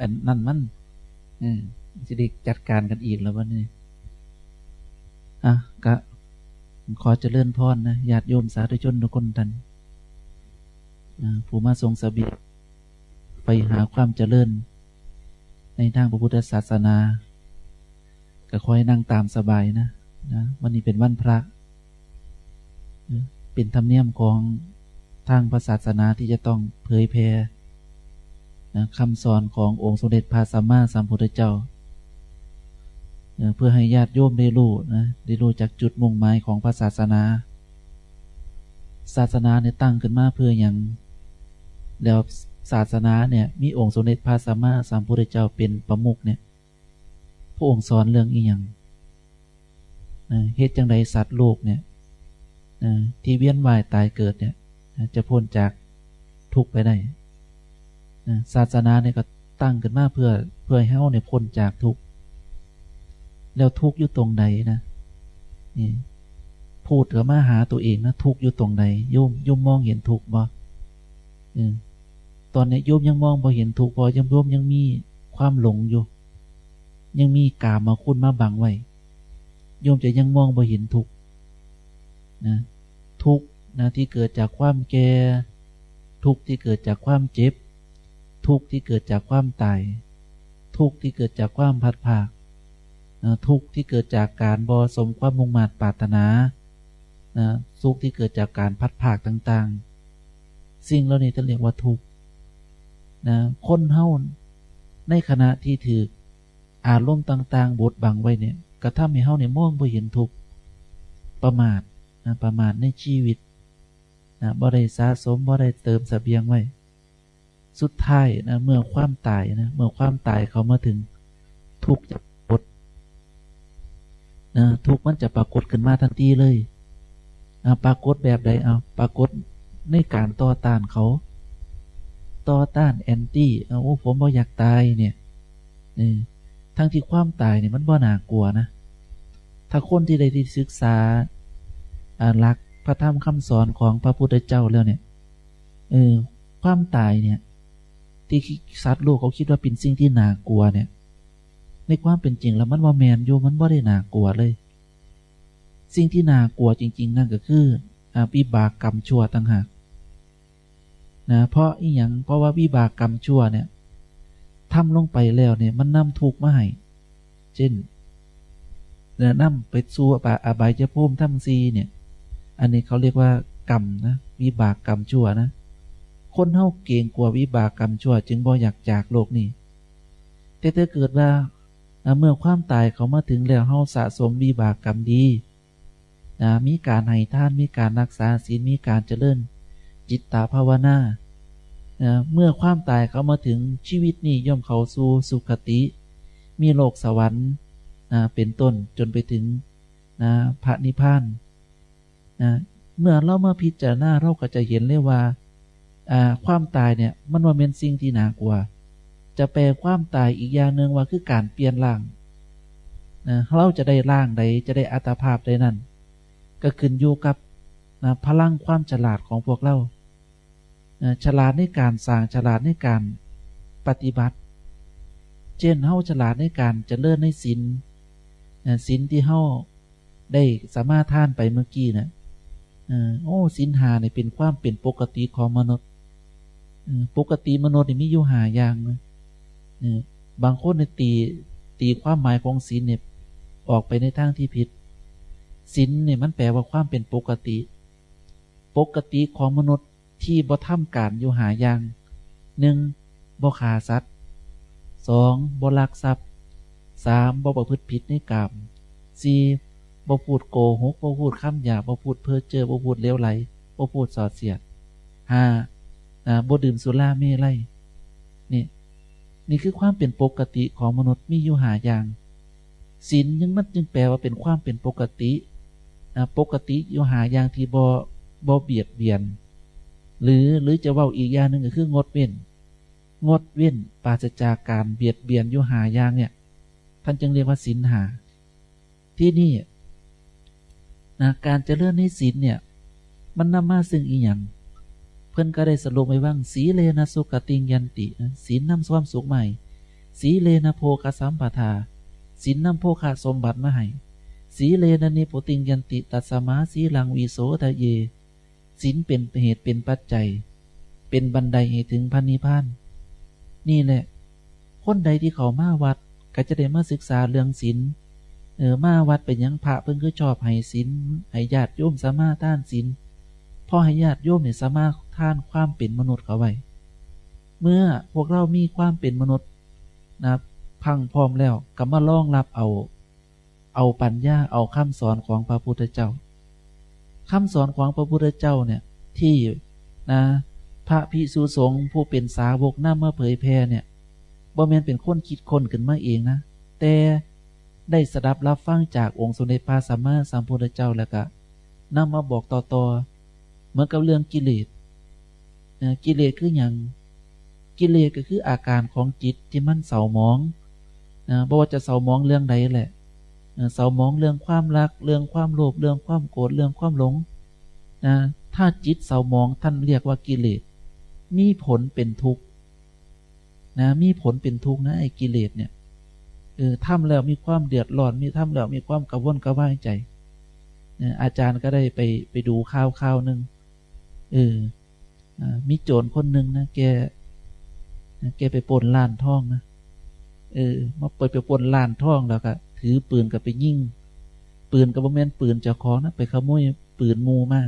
อันนั่นมันเออจะได้จัดการกันอีกแล้ววันนี้อะก็ขอเจริญพรนะญาติโยมสาธุชนทุกคนทันอ่าผู้มาทรงสบีไปหาความเจริญ ในทางพระพุทธศาสนา ก็คอยนั่งตามสบายนะนะวันนี้เป็นวันพระ เป็นธรรมเนียมของทางศาสนาที่จะต้องเผยแพร่ นะคำสอนขององค์สมเด็จพระสัมมาสัมพุทธเจ้านะเพื่อให้ญาติโยมได้รู้นะได้รู้จากจุดมุ่งหมายของพระศาสนา ศาสนาเนี่ยตั้งขึ้นมาเพื่ออย่างแล้วศาสนาเนี่ยมีองค์สมเด็จพระสัมมาสัมพุทธเจ้าเป็นประมุขเนี่ยพระองค์สอนเรื่องอีหยังนะเหตุจังใดสัตว์โลกเนี่ยนะที่เวียนว่ายตายเกิดเนี่ยนะจะพ้นจากทุกข์ไปได้ ศาสนาเนี่ยก็ตั้งขึ้นมาเพื่อเพื่อให้เฮาเนี่ยพ้นจากทุกข์แล้วทุกข์อยู่ตรงใดนะนี่พูดกับมาหาตัวเองนะทุกข์อยู่ตรงใดโยมโยมมองเห็นทุกข์บ่ตอนนี้โยมยังมองบ่เห็นทุกข์บ่ยังโยมยังมีความหลงอยู่ ยังมีกามาคุณมาบังไว้โยมจะยังมองบ่เห็นทุกข์นะทุกข์นะที่เกิดจากความแก่ทุกข์ที่เกิดจากความเจ็บ ทุกข์ที่เกิดจากความตาย ทุกข์ที่เกิดจากความพัดภาคทุกข์ที่เกิดจากการบอสมความมุ่งมา่ปรารถนาทุกข์ที่เกิดจากการพัดภาคต่างๆ สิ่งเหล่านี้จะเรียกว่าทุกข์นะคนเฮาในขณะที่ถืออารมณ์ต่างๆบทบังไว้เนี่ยกระทำให้เฮาเนี่ยมองบ่เห็นทุกข์ประมาทนะประมาทในชีวิตนะบ่ได้สะสมบ่ได้เติมสเสบียงไว้ สุดท้ายนะเมื่อความตายนะเมื่อความตายเขามาถึงทุกข์จะปรากฏนะทุกข์มันจะปรากฏขึ้นมาทันทีเลยนะปรากฏแบบใดเอาปรากฏในการต่อต้านเขาต่อต้านแอนตี้เอาโอ้ผมบ่อยากตายเนี่ยนี่ทั้งที่ความตายเนี่ยมันบ่น่ากลัวนะ ถ้าคนที่ได้ที่ศึกษาหลักพระธรรมคำสอนของพระพุทธเจ้าแล้วเนี่ยเออความตายเนี่ย ที่สัตว์โลกเขาคิดว่าเป็นสิ่งที่น่ากลัวเนี่ย ในความเป็นจริงแล้วมันว่าแมนโยมันบ่ได้น่ากลัวเลย สิ่งที่น่ากลัวจริง ๆ นั่นก็คือวิบากกรรมชั่วต่างหากนะเพราะอีหยังเพราะว่าวิบากกรรมชั่วเนี่ยทำลงไปแล้วเนี่ยมันนำทุกข์มาให้เช่นเนื้อนำไปสู่อบายจะพุ่มทั้งซีเนี่ย อันนี้เขาเรียกว่ากรรมนะวิบากกรรมชั่วนะ คนเฮาเก่งกว่าวิบากกรรมชั่ว จึงบ่อยากจากโลกนี้แต่ถ้าเกิดว่าเมื่อความตายเขามาถึงแล้วเฮาสะสมวิบากกรรมดีนะมีการให้ท่านมีการรักษาศีลมีการเจริญ จิตตาภาวนานะเมื่อความตายเขามาถึงชีวิตนี้ย่อมเขาสู่สุขติ มีโลกสวรรค์นะเป็นต้นจนไปถึงนะพระนิพพานนะเมื่อเรามาพิจารณาเราก็จะเห็นเลยว่า ความตายเนี่ยมันว่าเป็นสิ่งที่น่ากลัว จะแปลความตายอีกอย่างหนึ่งว่าคือการเปลี่ยนร่างนะเราจะได้ร่างใดจะได้อัตภาพใดนั้น ก็ขึ้นอยู่กับนะพลังความฉลาดของพวกเรานะฉลาดในการสร้างฉลาดในการปฏิบัติ เช่นเฮาฉลาดในการจเจริญในศีลศีลที่เฮาได้สามารถท่านไปเมื่อกี้นะโอ้ศีลหาเนี่ยเป็นความเป็นปกติของมนุษย์ ปกติมนุษย์มีอยู่หาอย่างนะบางคนในตีตีความหมายของศีลเนี่ยออกไปในทางที่ผิดศีลเนี่ยมันแปลว่าความเป็นปกติ ปกติของมนุษย์ที่บ่ทำการอยู่หาอย่างหนึ่งบ่ขาสัตว์สองบ่ลักทรัพย์สามบ่ประพฤติผิดในกรรมสี่บ่พูดโกหกบ่พูดคำหยาบบ่พูดเพ้อเจ้อบ่พูดเลวไหลบ่พูดสอดเสียดห้า บ่ดื่มสุราเมลัยนี่นี่คือความเป็นปกติของมนุษย์มีอยู่หาอย่างศีลยังมันจึงแปลว่าเป็นความเป็นปกติปกติอยู่หาอย่างที่บ่บ่เบียดเบียน หรือหรือจะว่าอีกอย่างหนึ่งก็คืองดเว้น งดเว้นปราศจากการเบียดเบียนอยู่หาอย่างเนี่ยท่านจึงเรียกว่าศีลหา ที่นี่นะการเจริญในศีลเนี่ย มันนำมาซึ่งอีหยัง พื่อนก็ได้สรุปไว้ว่าสีเลนะสุกติงยันติศีลนำความสุขใหม่สีเลนะโพกสัมปทาสินนำโพคาสมบัติมาให้สีเลนะนิปติงยันติตัสมาสีลังวีโสทะเยสินเป็นเหตุเป็นปัจจัย เป็นบันไดให้ถึงพันนิพพาน นี่แหละ คนใดที่เขามาวัดก็จะได้มาศึกษาเรื่องศีลเออมาวัดเป็นยังพระเพิ่งคือชอบให้ศีลให้ญาติโยมสามารถท่านศีล พ่อให้ญาติโยมเนี่ยสามารถท่านความเป็นมนุษย์เขาไว้ เมื่อพวกเรามีความเป็นมนุษย์นะพังพร้อมแล้วก็มาล่องรับเอา เอาปัญญาเอาคำสอนของพระพุทธเจ้าคำสอนของพระพุทธเจ้าเนี่ยที่นะพระพิสุสงฆ์ผู้เป็นสาวกนำมาเผยแพร่เนี่ยบ่แม่นเป็นคนคิดคนขึ้นมาเองนะ แต่ได้สดับรับฟังจากองค์สมเด็จพระสัมมาสัมพุทธเจ้าแล้วก็นำมาบอกต่อๆ เหมือนกับเรื่องกิเลสนะกิเลสคืออย่างกิเลสก็คืออาการของจิตที่มันเศร้ามองนะบ่ว่าจะเศร้ามองเรื่องใดแหละเศร้ามองเรื่องความรัก เรื่องความโลภเรื่องความโกรธเรื่องความหลงนะถ้าจิตเศร้ามองท่านเรียกว่ากิเลสมีผลเป็นทุกข์นะมีผลเป็นทุกข์นะไอ้กิเลสเนี่ยเออทำแล้วมีความเดือดร้อนมีทำแล้วมีความกระวนกระวายใจอาจารย์ก็ได้ไปไปดูข่าวข่าวหนึ่ง เออมีโจรคนหนึ่งนะแกแกไปปนล้านท่องนะเออมาเปิดไปปนล้านท่องแล้วก็ถือปืนกับไปยิงปืนกับโมเมนปืนเจ้าของนะไปขโมยปืนมูมา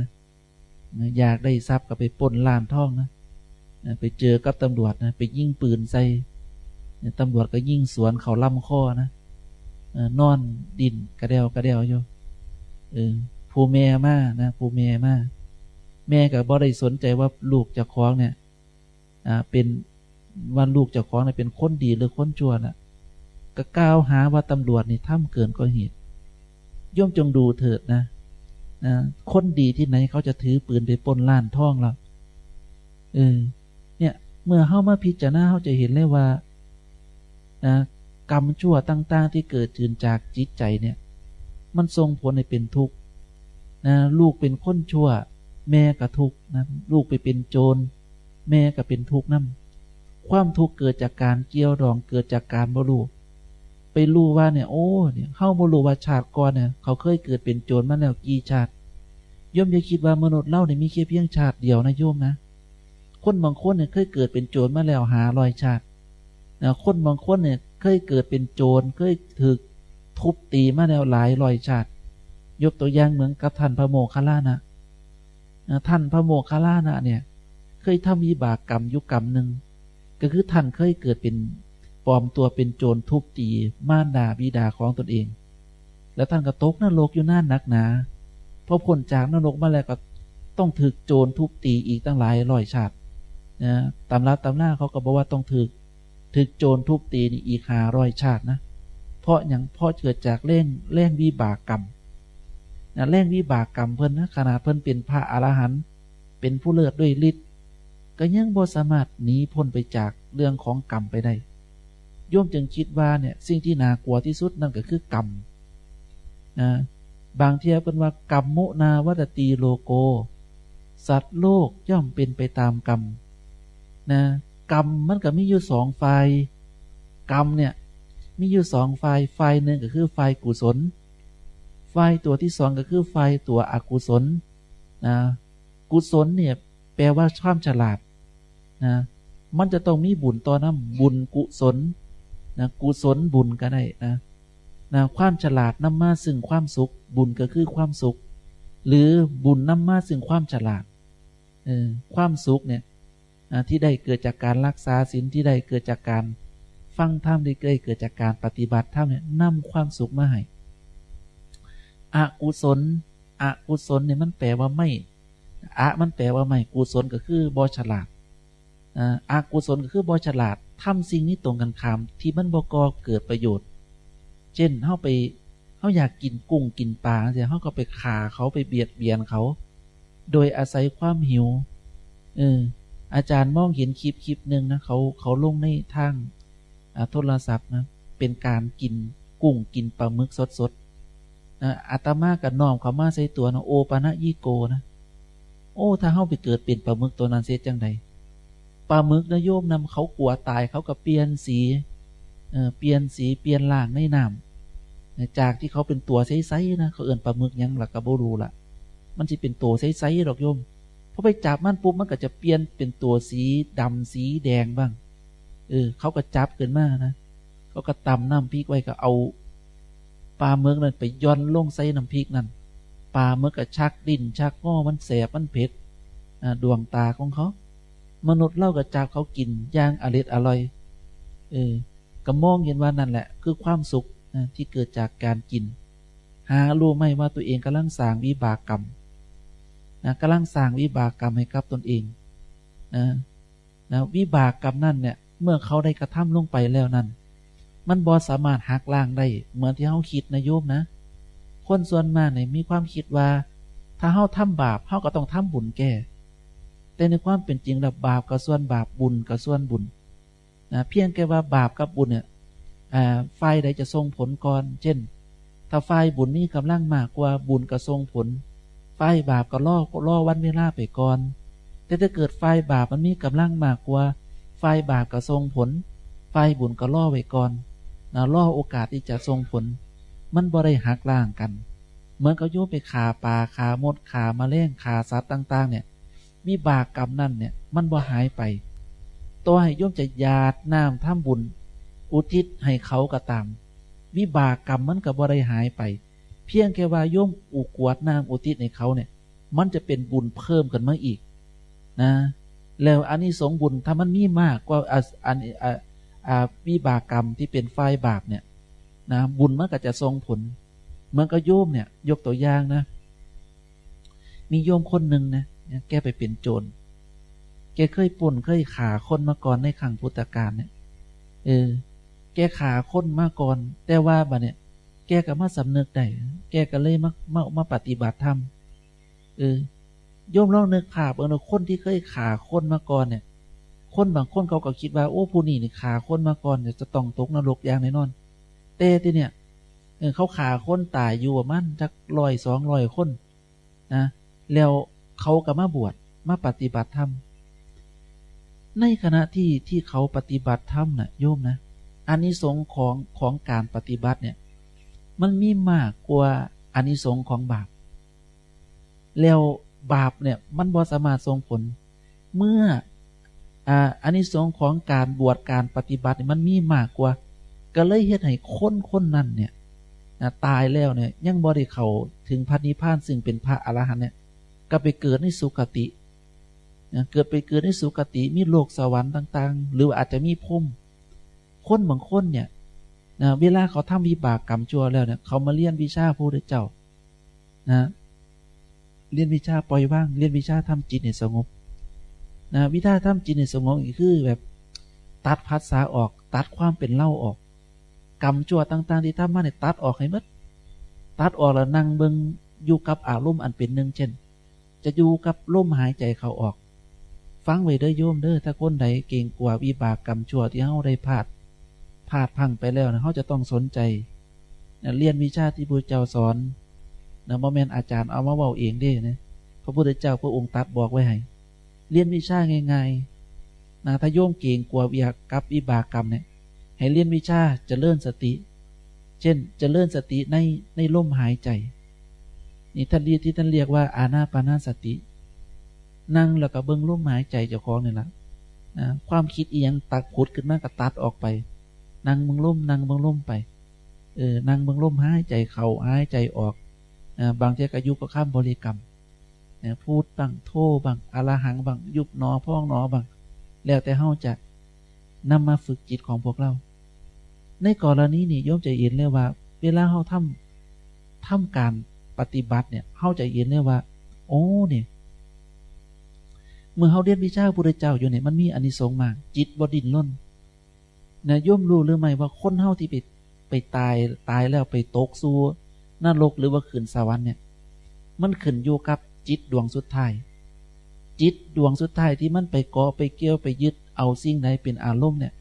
อยากได้ทรัพย์กับไปปนล้านท่องนะไปเจอกับตำรวจนะไปยิงปืนใส่ตำรวจก็ยิงสวนเขาล่ำข้อนะนอนดินกระเดวกระเดวอยู่เออผู้แม่มานะผู้แม่มา แม่กับบ่ได้สนใจว่าลูกจะคล้องเนี่ยอ่าเป็นว่าลูกจะคล้องเนี่ยเป็นคนดีหรือคนชั่วน่ะก็กล่าวหาว่าตำรวจนี่ทำเกินกว่าเหตุย่อมจงดูเถิดนะนะคนดีที่ไหนเขาจะถือปืนไปปนล้านท่องเราเออเนี่ยเมื่อเข้ามาพิจารณาเขาจะเห็นเลยว่านะกรรมชั่วต่าง ๆ ที่เกิดขึ้นจากจิตใจเนี่ย มันส่งผลให้เป็นทุกข์นะลูกเป็นคนชั่ว แม่ก็ทุกข์นะลูกไปเป็นโจร แม่ก็เป็นทุกข์นั่นความทุกข์เกิดจากการเกี่ยวดองเกิดจากการบรู้ไปรู้ว่าเนี่ยโอ้เนี่ยเข้าบรู้ว่าชาติก่อนเนี่ยเขาเคยเกิดเป็นโจรมาแล้วกี่ชาติย่อมอย่าคิดว่ามนุษย์เล่าเนี่ยมีแค่เพียงชาติเดียวนะโยมนะคนบางคนเนี่ยเคยเกิดเป็นโจรมาแล้วหารอยชาตินะคนบางคนเนี่ยเคยเกิดเป็นโจรเคยถึกทุบตีมาแล้วหลายรอยชาติ ยกตัวอย่างเหมือนกับท่านพระโมคคัลลานะ ท่านพระโมคคัลลานะเนี่ย เคยทำวิบากกรรมยุกรรมหนึ่งก็คือท่านเคยเกิดเป็นปลอมตัวเป็นโจรทุบตีม่านดาบิดาของตนเอง แล้วท่านก็ตกนรกอยู่น่านนักหนาพอพ้นจากนรกมาแล้วก็ต้องถึกโจรทุบตีอีกตั้งหลายร้อยชาตินะตำราตำราเขาก็บอกว่าต้องถึกถึกโจรทุบตีนี่อีกหาร้อยชาตินะ เพราะอย่างเพราะเกิดจากเล่งเล่งวิบากกรรม นะเล่งวิบากกรรมเพิ่นนะขนาดเพิ่นเป็นพระอรหันต์เป็นผู้เลิศด้วยฤทธิ์ก็ยังบ่สามารถหนีพ้นไปจากเรื่องของกรรมไปได้โยมจึงคิดว่าเนี่ยสิ่งที่น่ากลัวที่สุดนั่นก็คือกรรมนะบางเทียเป็นว่ากรรมมุนาวัตตีโลโก สัตว์โลกย่อมเป็นไปตามกรรมนะกรรมมันก็มีอยู่สองฝ่ายกรรมเนี่ยมีอยู่สองฝ่ายฝ่ายหนึ่งก็คือฝ่ายกุศล ฝ่ายตัวที่สองก็คือฝ่ายตัวอกุศลนะกุศลเนี่ยแปลว่าความฉลาดนะมันจะต้องมีบุญต่อน้ำบุญกุศลนะกุศลบุญก็ได้นะนะความฉลาดนำมาซึ่งความสุข บุญก็คือความสุข หรือบุญนำมาซึ่งความฉลาดเออความสุขเนี่ยนะที่ได้เกิดจากการรักษาศีลที่ได้เกิดจากการ ฟังธรรมที่เกิดจากการปฏิบัติธรรมเนี่ยนำความสุขมาให้ อกุศลอกุศลเนี่ยมันแปลว่าไม่อะมันแปลว่าไม่กุศลก็คือบอฉลาดอากุศลก็คือบอฉลาดทำสิ่งนี้ตรงกันข้าม ที่มันบกอเกิดประโยชน์ เช่นเข้าไปเขาอยากกินกุ้งกินปลาเสียเขาก็ไปขาเขาไปเบียดเบียนเขา โดยอาศัยความหิวเอออาจารย์มองเห็นคลิปคลิปหนึ่งนะเขาเขาลงในทางโทรศัพท์นะเป็นการกินกุ้งกินปลาหมึกสดสด นะอาตมากับน้องเขามาใส่ตัวนะโอปานะยี่โกนะโอ้ ถ้าเขาไปเกิดเป็นปลาหมึกตัวนั้นเสียจังใดปลาหมึกนะโยมนำเขากลัวตายเขาก็เปลี่ยนสีเออเปลี่ยนสีเปลี่ยนล่างในน้ำจากที่เขาเป็นตัวใสๆนะเขาเอื่นปลาหมึกยังหลักกระโบรูละมันจะเป็นตัวใสๆหรอกโยมพอไปจับมันปุ๊บมันก็จะเปลี่ยนเป็นตัวสีดำสีแดงบ้าง เออเขาก็จับขึ้นมานะเขาก็ตำน้ำพริกไว้ก็เอา ปลาเมือกนั่นไปย้อนลงใส่น้ำพริกนั่นปลาเมือกก็ชักดินชักง้อมันแสบมันเผ็ดดวงตาของเขา มนุษย์เล่ากับจับเขากินย่างอร่อยอร่อยเออก็มองเห็นว่านั่นแหละ คือความสุขที่เกิดจากการกิน หารู้ไหมว่าตัวเองกำลังสร้างวิบากกรรมนะกำลังสร้างวิบากกรรมให้กับตนเองนะนะวิบากกรรมนั่นเนี่ยเมื่อเขาได้กระทำลงไปแล้วนั่น มันบอสามารถหักล้างได้เหมือนที่เขาคิดนะโยมนะ คนส่วนมากเนี่ยมีความคิดว่า ถ้าเขาทำบาปเขาก็ต้องทำบุญแก่แต่ในความเป็นจริงแล้วบาปกับส่วนบาปบุญกับส่วนบุญนะเพียงแค่ว่าบาปกับบุญเนี่ยฝ่ายใดจะทรงผลก่อน เช่น ถ้าฝ่ายบุญนี่กำลังมากกว่าบุญก็ทรงผลฝ่ายบาปก็ล่อล่อวันเวลาไปก่อน แต่ถ้าเกิดฝ่ายบาปมันมีกำลังมากกว่าฝ่ายบาปก็ทรงผลฝ่ายบุญก็ล่อไว้ก่อน นะล่อโอกาสที่จะทรงผล มันบ่ได้หักล่างกัน เหมือนกับโยไปขาปลาขามดขามาเล่งขาสัตว์ต่าง ๆ เนี่ย มีบากกรรมนั่นเนี่ย มันบ่หายไป ตัวให้โยมจะยาดน้ำท่าบุญ อุทิศให้เขาก็ตามวิบากกรรมมันก็บ่ได้หายไป เพียงแค่ว่าโยมอุกวดน้ำอุทิศให้เขาเนี่ย มันจะเป็นบุญเพิ่มกันมาอีกนะแล้วอันนี้สงบุญถ้ามันมีมากกว่าอัน วิบากกรรมที่เป็นฝ่ายบาปเนี่ยนะบุญมันก็จะทรงผลเมื่อก็โยมเนี่ย ยกตัวอย่างนะ มีโยมคนหนึ่งนะแกไปเป็นโจรแกเคยป่นเคยขาคนมาก่อนในขังพุทธกาลเนี่ยเออ แกขาคนมาก่อน แต่ว่าบะเนี่ย แกก็มาสำนึกได้แกก็เลยมามามาปฏิบัติธรรมเออโยมลองนึกภาพเออคนที่เคยขาคนมาก่อนเนี่ย คนบางคนเขาก็คิดว่าโอ้ผู้นี้นี่ขาคนมาก่อนจะต้องตกนรกอย่างแน่นอนแต่ที่เนี่ยเขาขาคนตายอยู่ประมาณจักลอยสองลอยคนนะแล้วเขาก็มาบวชมาปฏิบัติธรรมในขณะที่ที่เขาปฏิบัติธรรมนะ่ะโยมนะอานิสงส์ของของการปฏิบัติเนี่ย มันมีมากกว่าอานิสงส์ของบาป แล้วบาปเนี่ยมันบ่สามารถส่งผล เมื่อ อ่าอานิสงของการบวชการปฏิบัติมันมีมากกว่า ก็เลยเฮ็ดให้คนคนนั้นเนี่ยตายแล้วเนี่ยยังบริเขาถึงพระนิพพานซึ่งเป็นพระอรหันต์เนี่ยก็ไปเกิดในสุคติเกิดไปเกิดในสุคติมีโลกสวรรค์ต่าง ๆ หรืออาจจะมีพุ่มคนบางคนเนี่ยเวลาเขาทำวิบากกรรมชั่วแล้วเนี่ยเขามาเรียนวิชาพระพุทธเจ้านะเรียนวิชาปล่อยว่าง เรียนวิชาทำจิตให้สงบ นะวิชาทำจิตให้สงอีกคือแบบตัดภาษาออก ตัดความเป็นเล่าออก กรรมชั่วต่าง ๆ ที่ทำมาเนี่ยตัดออกให้หมดตัดออกแล้วนั่งเบิงอยู่กับอารมณ์อันเป็นหนึ่งเช่น จะอยู่กับลมหายใจเขาออก ฟังไว้เด้อโยมเด้อถ้าคนใดเก่งกว่าวิบากกรรมชั่วที่เขาได้พลาดพลาดพังไปแล้วนะเขาจะต้องสนใจนะเรียนวิชาที่พระเจ้าสอนนะโมเมนอาจารย์เอามาเบาเองได้นะพระพุทธเจ้าพระองค์ตัดบอกไว้ให้ เรียนวิชาง่ายๆนะถ้าโยมเก่งกว่าวิกับวิบากกรรมเนี่ยให้เรียนวิชาจะเลื่อนสติ เช่นจะเลื่อนสติในในลมหายใจ นี่ท่านเรียกที่ท่านเรียกว่าอาณาปานาสติ นั่งแล้วก็เบิ้งลมหายใจเจ้าของนี่แหละนะความคิดเอียงตัดขุดขึ้นมาก็ตัดออกไป นั่งเบิ้งลมนั่งเบิ้งลมไปเออนั่งเบิ้งลมหายใจเข้าหายใจออกนะบางทีก็ยุบก็ข้ามบริกรรม นะพูดบังโทบังอลาหังบังยุบนอพ้องนอบังแล้วแต่เฮาจะนำมาฝึกจิตของพวกเรา ในกรณีนี้โยมจะเห็นเลยว่า เวลาเฮาทำทำการปฏิบัติเนี่ยเข้าใจเย็นเลยว่า โอ้เนี่ยเมื่อเขาเรียนวิชาพระเจ้าอยู่เนี่ยมันมีอานิสงส์มาก จิตบดินล้นนะย่อมรู้หรือไม่ว่าคนเฮาที่ไปไปตายตายแล้วไปตกสู่นรกหรือว่าขืนสวรรค์เนี่ย มันขึ้นอยู่กับ จิตดวงสุดท้าย จิตดวงสุดท้ายที่มันไปกาะไปเกี่ยวไปยึดเอาสิ่งใดเป็นอารมณ์เนี่ย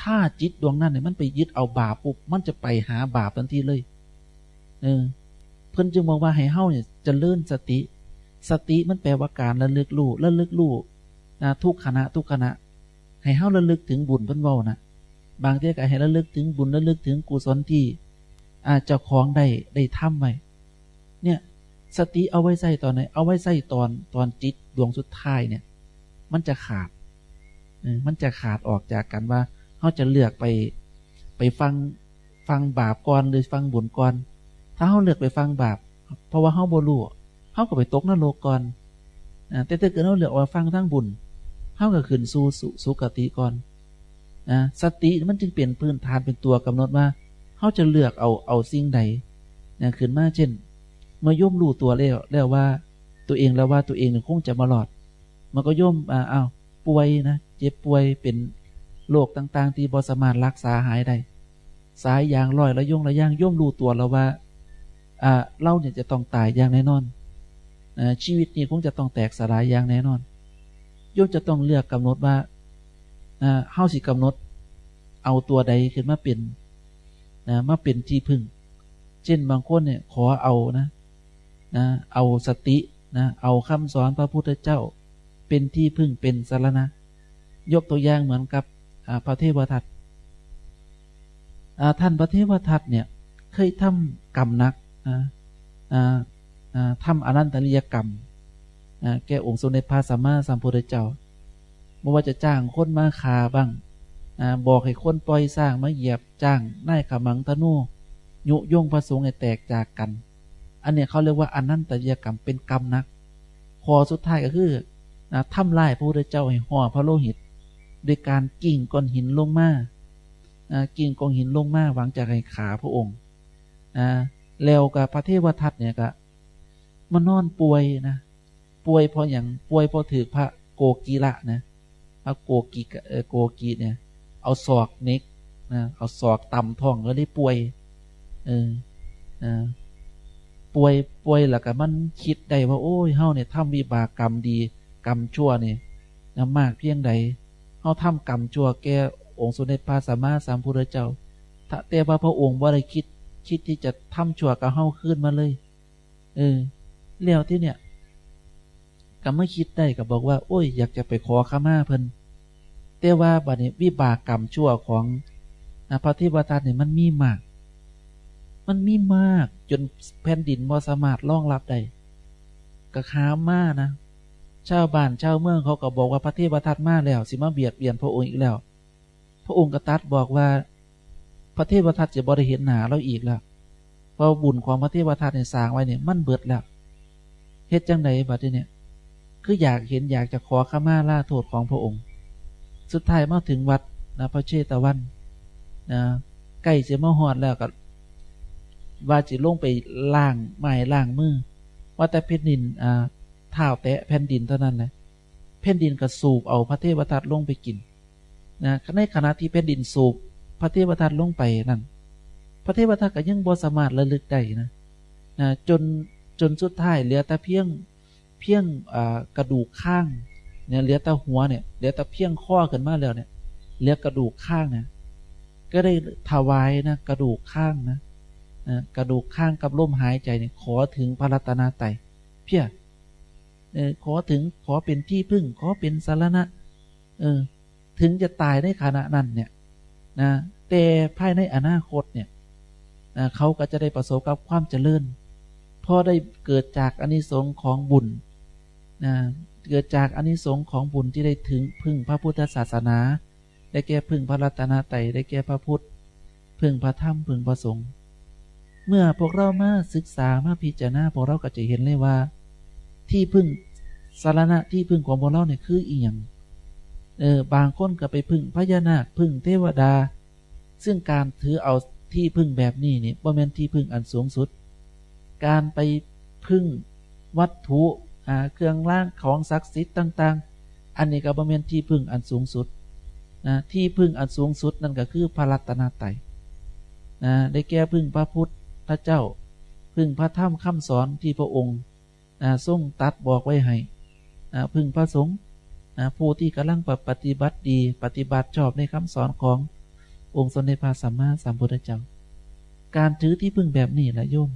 ถ้าจิตดวงนั้นเนี่ยมันไปยึดเอาบาปปุ๊บมันจะไปหาบาปทันทีเลยเออเพิ่นจึงบอกว่าให้เฮาเนี่ยจะเลื่อนสติ สติมันแปลว่าการระลึกรู้ระลึกรู้นะทุกขณะทุกขณะ ให้เฮาระลึกถึงบุญเพิ่นว้านะบางทีก็ให้ระลึกถึงบุญระลึกถึงกุศลที่อาเจ้าของได้ได้ทำไว้เนี่ย สติเอาไว้ใส่ตอนไหน เอาไว้ใส่ตอนตอนจิตดวงสุดท้ายเนี่ย มันจะขาดมันจะขาดออกจากกันว่าเขาจะเลือกไปไปฟังฟังบาปก่อนหรือฟังบุญก่อน ถ้าเขาเลือกไปฟังบาป เพราะว่าเขาบรู้เขาก็ไปตกนรกก่อนแต่ถ้าเกิดเขาเลือกว่าฟังทั้งบุญเขาก็ขึ้นสู่สุกติก่อนนะสติมันจึงเปลี่ยนพื้นฐานเป็นตัวกำหนดว่าเขาจะเลือกเอาเอาสิ่งใดนะขึ้นมาเช่น เมื่อย่อมรู้ตัวแล้วแล้วว่าตัวเองแล้วว่าตัวเองคงจะมาหลอด มันก็ย่อมอ่าอ้าวป่วยนะเจ็บป่วยเป็นโรคต่าง ๆ ที่บอสามารถรักษาหายได้สายยางลอยแล้วย่งระย่างย่อมรู้ตัวแล้วว่าอ่าเราเนี่ยจะต้องตายอย่างแน่นอนอชีวิตนี้คงจะต้องแตกสลายอย่างแน่นอนย่อมจะต้องเลือกกำหนดว่าอ่าเฮาสิกำหนด เอาตัวใดขึ้นมาเป็นนะมาเป็นที่พึ่ง เช่นบางคนเนี่ยขอเอานะ นะเอาสตินะเอาคำสอนพระพุทธเจ้า เป็นที่พึ่งเป็นสารณะ ยกตัวอย่างเหมือนกับพระเทวทัตท่านพระเทวทัตเนี่ยเคยทำกรรมนักทำอนันตริยกรรมแก่องค์สมเด็จพระสัมมาสัมพุทธเจ้าไม่ว่าจะจ้างคนมาคาบ้างบอกให้คนปล่อยสร้างมาเหยียบจ้างนายขมังตะนูยุยงพระสงฆ์ให้แตกจากกัน อันนี้เขาเรียกว่าอนันตยกรรมเป็นกรรมนักขอสุดท้ายก็คือทำลายพระพุทธเจ้าให้ห่อพระโลหิตด้วยการกิ่งก้อนหินลงมากิ่งก้อนหินลงมาหวังจะให้ขาพระองค์แล้วกับพระเทวทัตเนี่ยก็มานอนป่วยนะป่วยเพราะอย่างป่วยเพราะถือพระโกกีละนะพระโกกีโกกีเนี่ย เอาศอกเน็กนะเอาศอกต่ำท้องแล้วได้ป่วยเออนะ ป่วยป่วยแล้วก็มันคิดได้ว่าโอ้ยเฮาเนี่ยทำวิบากกรรมดี กรรมชั่วเนี่ยนะมากเพียงใดเขาทำกรรมชั่วแก่องค์สมเด็จพระสัมมาสัมพุทธเจ้าถ้าแต่ว่าพระองค์ว่าได้คิดคิดที่จะทำชั่วกับเฮาขึ้นมาเลย เออแล้วที่เนี่ยก็ไม่คิดได้ก็บอกว่า โอ้ย อยากจะไปขอขมาเพิ่นแต่ว่าบัดนี้วิบากกรรมชั่วของพระเทวทัตเนี่ยมันมีมาก มันมีมาก จนแผ่นดินบ่สามารถรองรับได้ก็ค้ามานะชาวบ้านชาวเมืองเขาก็บอกว่าพระเทวทัตมาแล้ว สิมาเบียดเบียนพระองค์อีกแล้ว พระองค์ก็ตัดบอกว่า พระเทวทัตจะบริเห็นหนาเราอีกแล้วเพราะบุญของพระเทวทัตเนี่ยสร้างไว้เนี่ยมันเบิดแล้วเฮ็ดจังไดบัดเนี่ยคืออยากเห็นอยากจะขอขมาล่าโทษของพระองค์ สุดท้ายมาถึงวัดนะพระเชตวันนะใกล้จะมาหอดแล้วก็ ว่าจะลงไปล่างไม้ล่างมือ ว่าแต่เพชรนินอ่าเท้าแตะแผ่นดินเท่านั้นนะแผ่นดินก็สูบเอาพระเทวทัตลงไปกินนะในขณะที่แผ่นดินสูบพระเทวทัตลงไปนั่นพระเทวทัตก็ยังบ่สามารถระลึกได้นะนะจนจนสุดท้ายเหลือแต่เพียงเพียงกระดูกข้างเนี่ยเหลือแต่หัวเนี่ยเหลือแต่เพียงข้อขึ้นมาแล้วเนี่ยเหลือกระดูกข้างเนี่ยก็ได้ถวายนะกระดูกข้างนะ กระดูกข้างกับลมหายใจเนี่ยขอถึงพระรัตนตรัยเพียขอถึงขอเป็นที่พึ่ง ขอเป็นสารณะเออถึงจะตายในขณะนั้นเนี่ยนะแต่ภายในอนาคตเนี่ยนะเขาก็จะได้ประสบกับความเจริญพอได้เกิดจากอนิสงค์ของบุญนะเกิดจากอนิสงค์ของบุญที่ได้ถึงพึ่งพระพุทธศาสนา ได้แก่พึ่งพระรัตนตรัยได้แก่พระพุทธ พึ่งพระธรรมพึ่งพระสงฆ์ เมื่อพวกเรามาศึกษามาพิจารณาพวกเราก็จะเห็นเลยว่า ที่พึ่งสารณะที่พึ่งของพวกเราเนี่ยคืออีหยังเออบางคนก็ไปพึ่งพญานาคพึ่งเทวดา ซึ่งการถือเอาที่พึ่งแบบนี้นี่บ่แม่นที่พึ่งอันสูงสุด การไปพึ่งวัตถุเครื่องร่างของศักดิ์สิทธิ์ต่าง ๆ อันนี้ก็บ่แม่นที่พึ่งอันสูงสุดนะที่พึ่งอันสูงสุดนั่นก็คือพระรัตนตรัยนะได้แก่พึ่งพระพุทธ ระเจ้า พึ่งพระธรรมคำสอนที่พระองค์ทรงตัดบอกไว้ให้พึ่งพระสงฆ์ผู้ที่กำลังปฏิบัติดี ปฏิบัติชอบในคำสอนขององค์สมเด็จพระสัมมาสัมพุทธเจ้า การถือที่พึ่งแบบนี้แหละโยม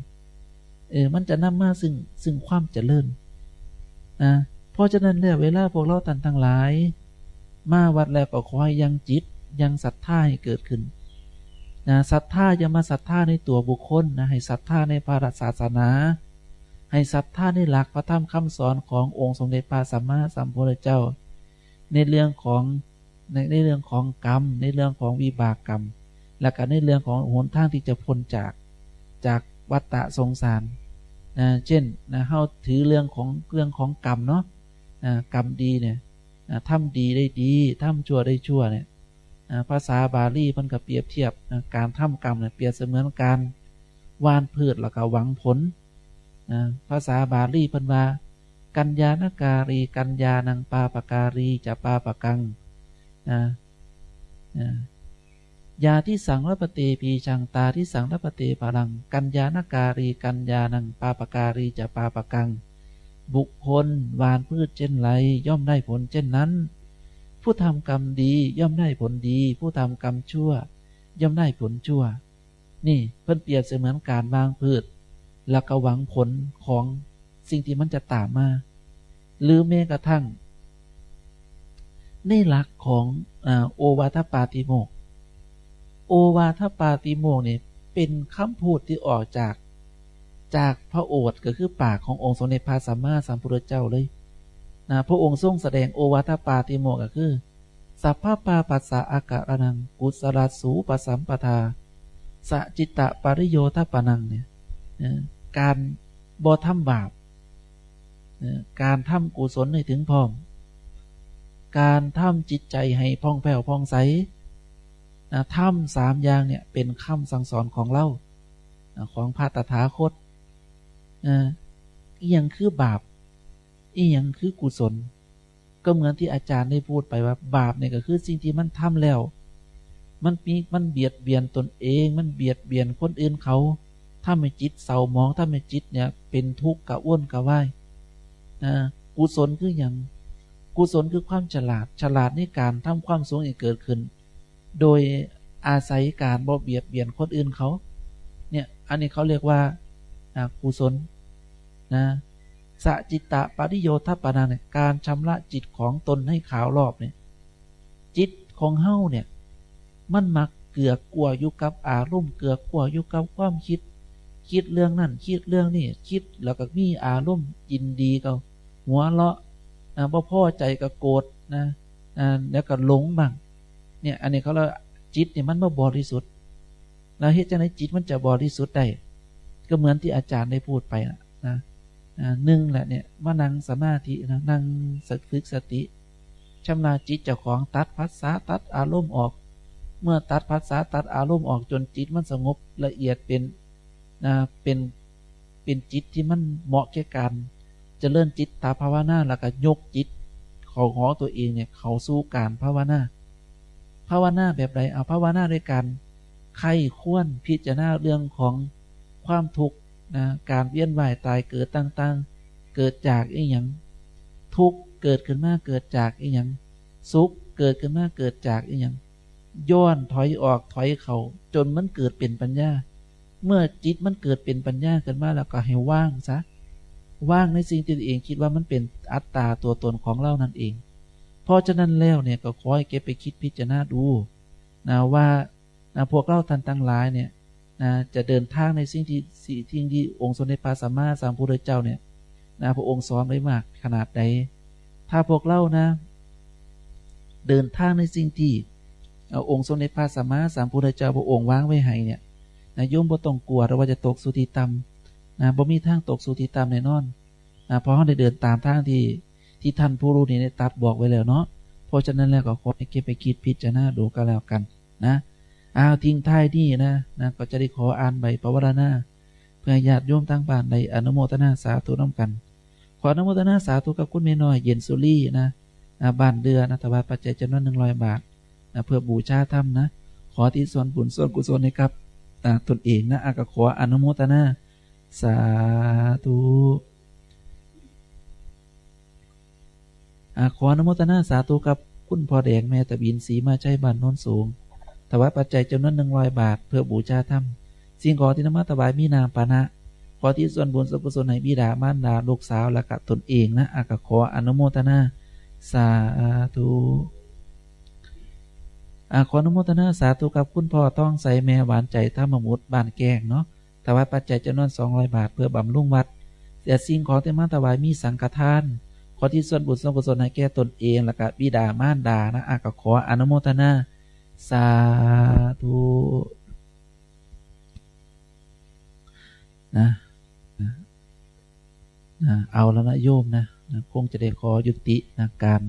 เออ มันจะนำมาซึ่งซึ่งความเจริญนะเพราะฉะนั้นแล้วเวลาพวกเราตันทั้งหลาย มาวัดแล้วก็ขอให้ยังจิตยังศรัทธาให้เกิดขึ้น นะศรัทธาอย่ามาศรัทธาในตัวบุคคลนะให้ศรัทธาในพระศาสนา ให้ศรัทธาในหลักพระธรรมคำสอนขององค์สมเด็จพระสัมมาสัมพุทธเจ้า ในเรื่องของในในเรื่องของกรรม ในเรื่องของวิบากกรรม และก็ในเรื่องของหนทางที่จะพ้นจากจากวัฏฏะสงสารนะเช่นนะเฮาถือเรื่องของเรื่องของกรรมเนาะนะกรรมดีเนี่ยนะทำดีได้ดีทำชั่วได้ชั่วเนี่ย ภาษาบาลีมันก็เปรียบเทียบการทำกรรมเนี่ยเปรียบเสมือนการหวานพืชแล้วก็หวังผลภาษาบาลีพิ่นว่ากัญญาณการี กัญญาณังปาปการีจะปาปกังนะนะยาที่สังรปเตปีชังตาที่สังรปเตปารัง กัญญาณการี กัญญาณังปาปการีจะปาปกัง บุคคลหวานพืชเช่นไรย่อมได้ผลเช่นนั้น ผู้ทำกรรมดีย่อมได้ผลดี ผู้ทำกรรมชั่ว ย่อมได้ผลชั่ว นี่เพิ่นเปรียบเสมือนการวางพืช แล้วก็หวังผลของสิ่งที่มันจะตามมา หรือแม้กระทั่ง ในหลักของอโอวาทปาติโมก โอวาทปาติโมกเนี่ยเป็นคำพูดที่ออกจากจากพระโอษฐ์ก็คือปากขององค์สมเด็จพระสัมมาสัมพุทธเจ้าเลย นะพระองค์ทรงแสดงโอวาทปาติโมกก็คือ สัพพะปาปัสสะอาการนัง กุศลสูปสัมปทาสจิตตะปริโยทปนังเนี่ยการบ่ทำบาปการทำกุศลให้ถึงพร้อม การทำจิตใจให้พ่องแผ้วพ่องใสนะทำสามอย่างเนี่ยเป็นคำสั่งสอนของเล่านะของพระตถาคตนะอีหยังคือบาป อีหยังคือกุศล ก็เหมือนที่อาจารย์ได้พูดไปว่า บาปเนี่ยก็คือสิ่งที่มันทำแล้ว มันมีมันเบียดเบียนตนเอง มันเบียดเบียนคนอื่นเขาถ้าไม่จิตเศร้าหมองถ้าไม่จิตเนี่ย เป็นทุกข์กะอ้วนกะว่ายนะกุศลคืออย่างกุศลคือความฉลาด ฉลาดในการทำความสูงให้เกิดขึ้น โดยอาศัยการบ่เบียดเบียนคนอื่นเขา เนี่ย อันนี้เขาเรียกว่าอ่ากุศลนะ สจิตตะปริโยทัปปนาเนี่ยการชำระจิตของตนให้ขาวรอบเนี่ยจิตของเฮ้าเนี่ยมันมักเกือกกลัวอยู่กับอารมณ์เกือกกลัวอยู่กับความคิด คิดเรื่องนั่นคิดเรื่องนี่คิดแล้วก็มีอารมณ์ยินดีก็หัวเราะนะพ่อพ่อใจก็โกรธนะนะแล้วก็หลงบ้างเนี่ยอันนี้เขาเรียกจิตเนี่ยมันบ่บริสุทธิ์แล้วเหตุจังไดจิตมันจะบริสุทธิ์ได้ก็เหมือนที่อาจารย์ได้พูดไปนะนะ หนึ่งแหละเนี่ยมานั่งสมาธินะนั่งฝึกสติชำนาญจิตเจ้าของตัดภาษาตัดอารมณ์ออก เมื่อตัดภาษาตัดอารมณ์ออกจนจิตมันสงบละเอียดเป็นนะเป็นเป็นจิตที่มันเหมาะแก่การเจริญจิตตาภาวนาแล้วก็ยกจิตของของตัวเองเนี่ยเขาสู้การภาวนาภาวนาแบบไรเอาภาวนาด้วยการใครควรพิจารณาเรื่องของความทุกข์ นะการเวียนว่ายตายเกิดต่างๆ เกิดจากอีหยังทุกเกิดขึ้นมาเกิดจากอีหยังสุขเกิดขึ้นมาเกิดจากอีหยังย้อนถอยออกถอยเขาจนมันเกิดเป็นปัญญา เมื่อจิตมันเกิดเป็นปัญญาขึ้นมาแล้วก็ให้ว่างซะว่างในสิ่งที่ตัวเองคิดว่ามันเป็นอัตตาตัวตนของเรานั่นเอง เพราะฉะนั้นแล้วเนี่ยก็ขอให้เก็บไปคิดพิจารณาดูนะว่านะพวกเราท่านตั้งหลายเนี่ย นะจะเดินทางในสิ่งที่สิ่งที่องค์สมเด็จพระสัมมาสัมพุทธเจ้าเนี่ยนะพระองค์สอนไว้มากขนาดใดถ้าพวกเรานะ เดินทางในสิ่งที่องค์สมเด็จพระสัมมาสัมพุทธเจ้าพระองค์วางไว้ให้เนี่ยนะโยมบ่ต้องกลัวว่าจะตกสุติตำนะบ่มีทางตกสุติตำแน่นอนนะเพราะเขาได้เดินตามทางที่ที่ท่านผู้รู้นี่ได้ตัดบอกไว้แล้วเนาะเพราะฉะนั้นแล้วก็ขอให้เก็บไปคิดพิจารณาดูก็แล้วกันนะ อ้าวทิ้งท้ายนี่นะนะก็จะได้ขออ่านใบปวารณาเพื่อญาติโยมตั้งบ้านในอนุโมทนาสาธุน้ำกัน ขออนุโมทนาสาธุกับคุณเมน้อยเย็นสุรี่นะบ้านเดือนนะถวายปัจจัยจำนวนหนึ่งร้อยบาทนะเพื่อบูชาธรรมนะ ขอที่ส่วนบุญส่วนกุศลนะครับตนเองนะอากขออนุโมทนาสาธุขออนุโมทนาสาธุกับคุณพ่อแดงแม่ตะบินสีมาใช้บ้านโน้นสูง ถวายปัจจัยจำนวนหนึ่งร้อยบาท เพื่อบูชาธรรม สิ่งของที่นมาถวายมีนามปานะขอที่ส่วนบุญส่วนกุศลให้บิดามารดาลูกสาวและกับตนเองนะอากขออนุโมทนาสาธุอาขออนุโมทนาสาธุกับคุณพ่อต้องใส่แม่หวานใจธรรมมุตบ้านแกงเนาะถวายปัจจัยจำนวน200บาทเพื่อบำรุงวัด เสียสิ่งของที่มาถวายมีสังฆทาน ขอที่ส่วนบุญส่วนกุศลให้แก่ตนเองและก็บิดามารดานะอาก็ขออนุโมทนา สาธุนะนะเอาแล้วนะโยมนะนะคงจะได้ขอยุตินะการ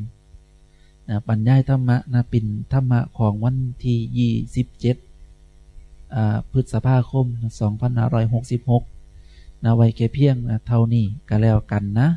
นะบรรยายธรรมะนะปิ่นธรรมะของวันที่ยี่สิบเจ็ดพฤษภาคมสองพันห้าร้อยหกสิบหกนะไว้แค่เพียงนะเท่านี้ก็แล้วกันนะ